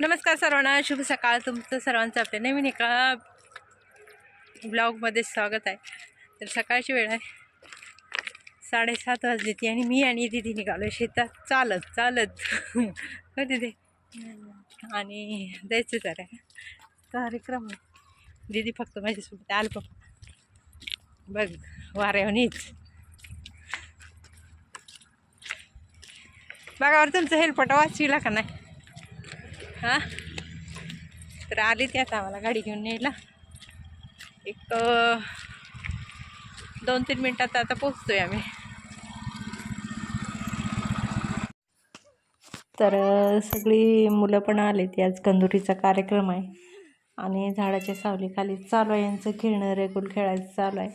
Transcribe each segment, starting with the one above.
नमस्कार सर्वांना शुभ सकाळ. तुमचं सर्वांचं आपल्या नवीन एका ब्लॉगमध्ये स्वागत आहे. तर सकाळची वेळ आहे. साडेसात वाजली ती आणि मी आणि दिदी निघालो शेतात. चालत चालत. हो दिदी? आणि जायचं जरा. कार्यक्रम दिदी फक्त माझ्यासोबत आलं बघ बघ वाऱ्यावनीच बघावर तुमचं हेल्पट वाचविला का नाही? हां? तर आली ती आता आम्हाला गाडी घेऊन न्यायला. एक दोन तीन मिनटात आता पोचतोय आम्ही. तर सगळी मुलं पण आली ती आज कंदुरीचा कार्यक्रम आहे. आणि झाडाच्या सावलीखाली चालू आहे. यांचं खेळणं रेगुल खेळायचं चालू आहे.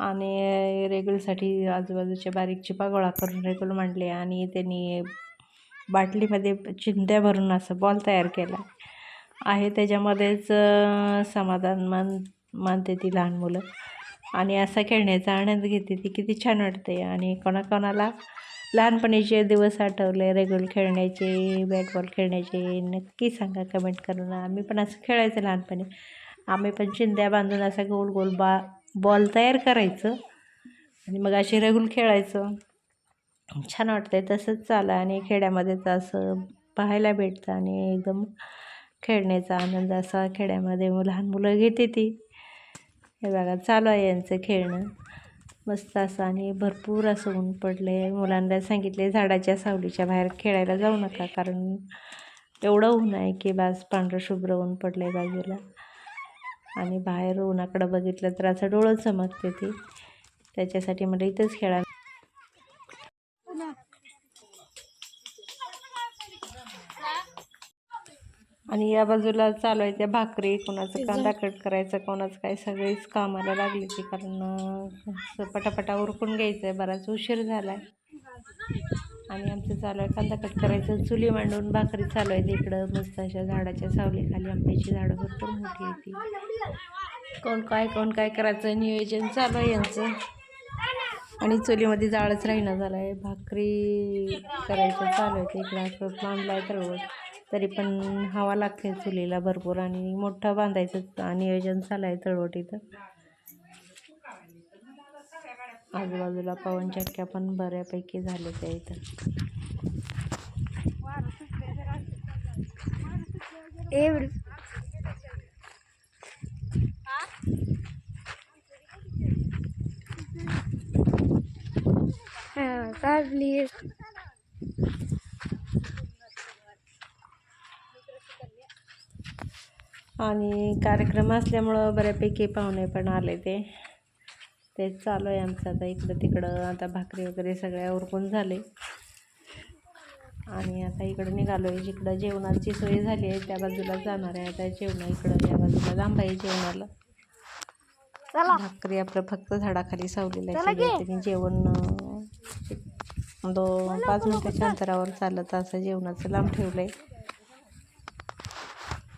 आणि रेगुलसाठी आजूबाजूच्या बारीक चिपा गोळा करून रेगुल मांडले. आणि त्यांनी बाटलीमध्ये चिंध्या भरून असं बॉल तयार केला. आहे त्याच्यामध्येच समाधान मान मानते ती लहान मुलं. आणि असा खेळण्याचा आनंद घेते ती. किती छान वाटते. आणि कोणाकोणाला लहानपणीचे दिवस आठवले रेगुल खेळण्याचे बॅट बॉल खेळण्याचे नक्की सांगा कमेंट करून. आम्ही पण असं खेळायचं लहानपणी. आम्ही पण चिंध्या बांधून असा गोल गोल बा बॉल तयार करायचं. आणि मग अशी रेगुल खेळायचं. छान वाटतंय. तसंच चाला आणि खेड्यामध्ये तर असं पाहायला भेटतं आणि एकदम खेळण्याचा आनंद असा खेड्यामध्ये लहान मुलं घेते ती. हे बघा चालू आहे यांचं खेळणं. मस्त असं आणि भरपूर असं ऊन पडलं आहे मुलांना सांगितले झाडाच्या सावलीच्या बाहेर खेळायला जाऊ नका कारण एवढं ऊन आहे की बास पांढरं शुभ्र ऊन पडलं आहे बाजूला. आणि बाहेर उन्हाकडं बघितलं तर असं डोळं चमकते ती. त्याच्यासाठी मला इथंच खेळा आणि या बाजूला चालू आहे त्या भाकरी कोणाचं कांदा कट करायचं कोणाचं काय सगळीच कामाला लागली ती कारण पटापटा उरकून घ्यायचं आहे बराच उशीर झाला आहे आणि आमचं चालू आहे कांदा कट करायचं. चुली मांडून भाकरी चालू आहे तिकडं मस्त अशा झाडाच्या सावलीखाली आंब्याची झाडं भरपूर मोठी आहे ती. कोण काय कोण काय करायचं? नियोजन चालू आहे यांचं. आणि चुलीमध्ये जाळच राहीना झाला आहे भाकरी करायचं चालू आहे ते इकडं असं बांधलं आहे तळवट तरी पण हवा लागते चुलीला भरपूर आणि मोठं बांधायचं नियोजन झालं आहे चळवटीचं आजूबाजूला पवन चक्क्या पण बऱ्यापैकी झाले त्या इथं काढली आणि कार्यक्रम असल्यामुळं बऱ्यापैकी पाहुणे पण आले ते. तेच चालू आहे आमचं आता इकडं तिकडं. आता भाकरी वगैरे सगळ्या उरकून झाले. आणि आता इकडं निघालो आहे जिकडं जेवणाची सोय झाली आहे त्या बाजूला जाणार आहे. आता जेवण इकडं त्या बाजूला लांब आहे जेवणाला. भाकरी आपलं फक्त झाडाखाली सावलेलं आहे जेवण दोन पाच मिनिटाच्या अंतरावर चालत असं जेवणाचं लांब ठेवलं आहे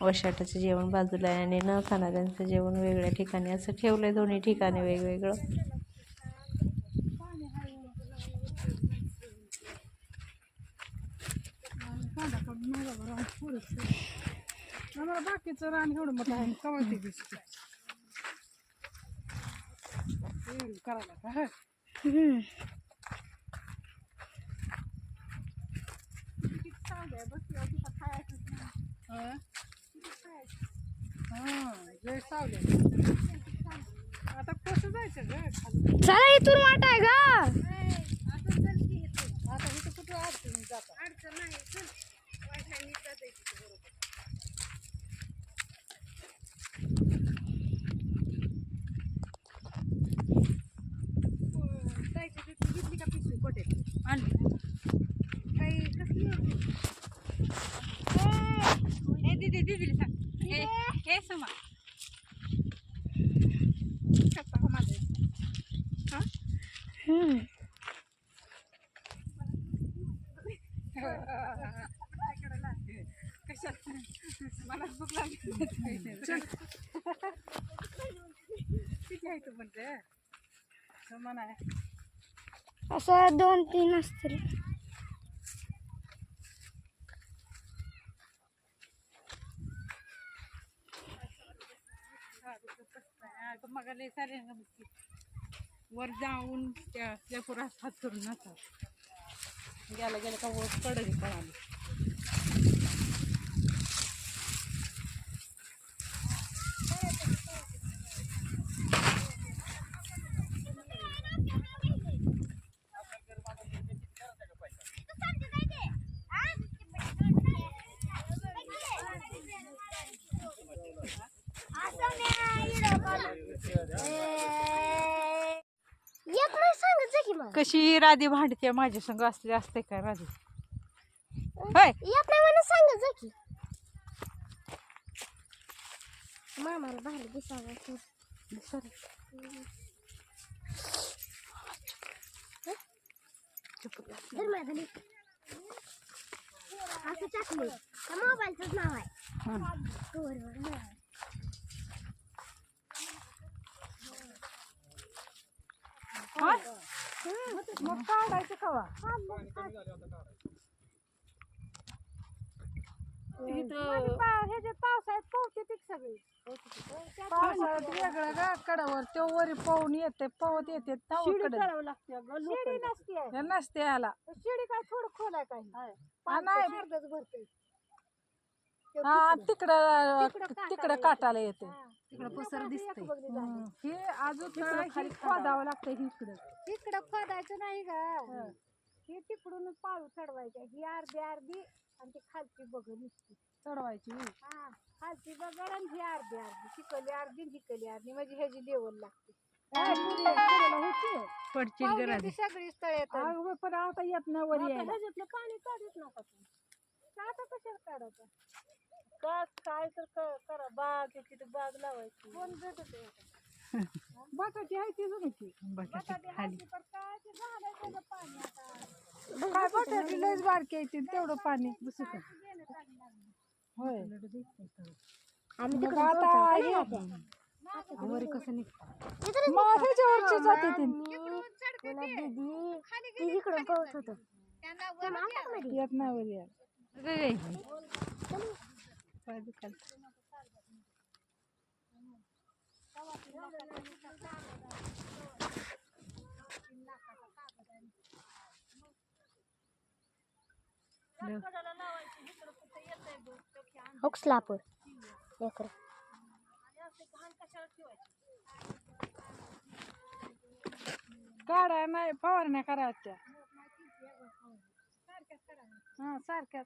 वशाटाचं जेवण बाजूला आहे आणि न खाणाऱ्यांचं जेवण वेगळ्या ठिकाणी. असं ठेवलं आहे दोन्ही ठिकाणी वेगवेगळं. आम्हाला बाकीचं रान एवढं मोठं आहे. कवा ते दिसते एवढं करायला का. हं? चला इथून वाट आहे असं दोन तीन असतील. वर जाऊन त्या पुरात करून गेलं गेला का वर पडली आम्ही एक नाही सांगायचं की मग. कशी राधी भांडते माझ्या संग असले असते का राधी? होय. एक नाही सांगायचं की. मामाला भांडी दिसावं धर माझं लिह. असं टाकलं मोबाईलचंच नाव आहे. कवरवर आहे. मग काढायचं कवा? ह्याच्यात पावसाळ्यात पोहते ती सगळी. पावसाळ्यात वेगळं गा कडावर तो वरी पाहून येते पवत येते शिडी नसते नसते याला शिडी काय थोडं खोल आहे काही. नाही. हा तिकडं तिकडं काटाला येते. तिकडं पसर. हे अजून खाली खोदावं लागतं इकडं. तिकडं खोदायचं नाही का हे. तिकडून पाळू चढवायचं. ही अर्धी अर्धी आणि ती खालची बघ चढवायची होय. हा खालची बघड आणि ही अर्धी अर्धी. तिकली अर्धी हिकली अर्धी. म्हणजे ह्याची लेवल लागते. सगळी स्थळ येतात पण आता येत नाही वर पाणी काढूच नका तू आता कशाला काढायचं. का काय तर क- करा बाग आहे तिथे बाग लावायची. कोण भेटत बटाटी आहे ती की. बटाटे पण काय ते झालंय त्याचं पाणी आता. काय बटाटी लयच बारकी आहे ती, तेवढं पाणी दुसरं होय. मग आता हे मग ह्याच्यावरची जाते ती. इकडून पाऊस होतो. येत नाही वर. यायला पाय दुखायला. हुक्सलापूर लेकर काढाय नाही फवारण्या करायच्या हा सारख्याच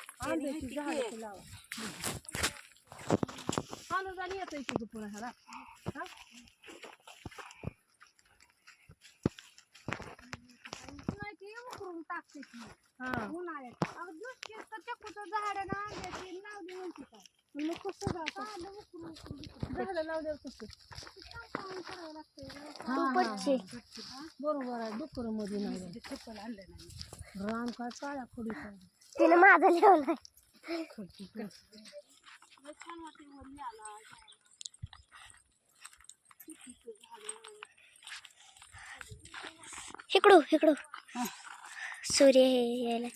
आंब्याची लावा. पुन्हा ह्याला टाकते हा. उन्हाळ्यात. झाड ना लावली म्हणते काय मग कसं झाडं लावल्यावर कसं? करावं बरोबर आहे डुकरमध्ये नाही. राम काय काळ्या खोडी तिने माझा लिहलाय इकडू इकडू सूर्य हे यायला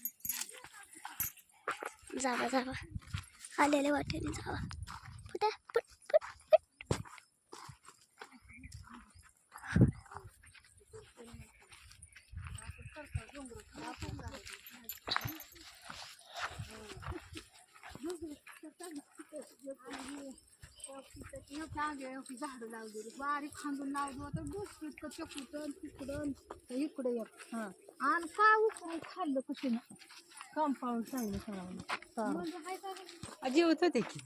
जावा जावा. आलेल्या वाटेने जावा. झाडं लावलेली बारीक खांदून लावलं होतं दुसरीकडं चकुतं तिकडं तर इकडं एक हा आणि काय उकरून खाल्लं कशीनं कंपाऊंड चांगलं करावं जेवत होते की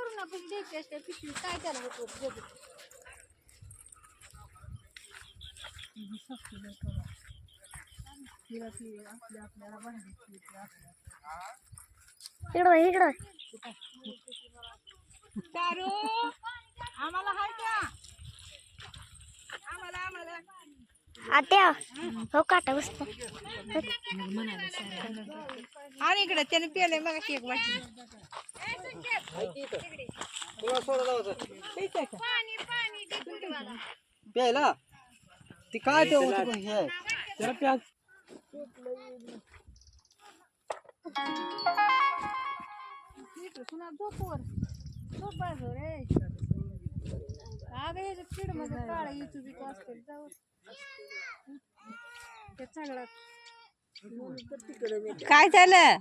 तरुणापाशी द्यायची असते पिशवी काय त्याला होतो जगू इकडं इकडं दारू आम्हाला हाय का? आम्हाला आम्हाला. आत्या हो काटा बसतो. आणि इकडे त्याने पेले मग एक वाटी. प्यायला? ती काय ते हे त्याला प्या. पुन्हा झोपवर. झोप बाजू रे. अगं याच्या फ़ीड मध्ये काळा इचू बिचू असतील जाऊ ते चांगला काय झालं?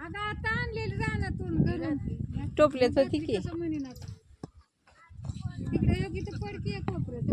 अगं आता आणलेली रानातून होती की. आता तिकडे योगी तर पडकी आहे कोपऱ्यात.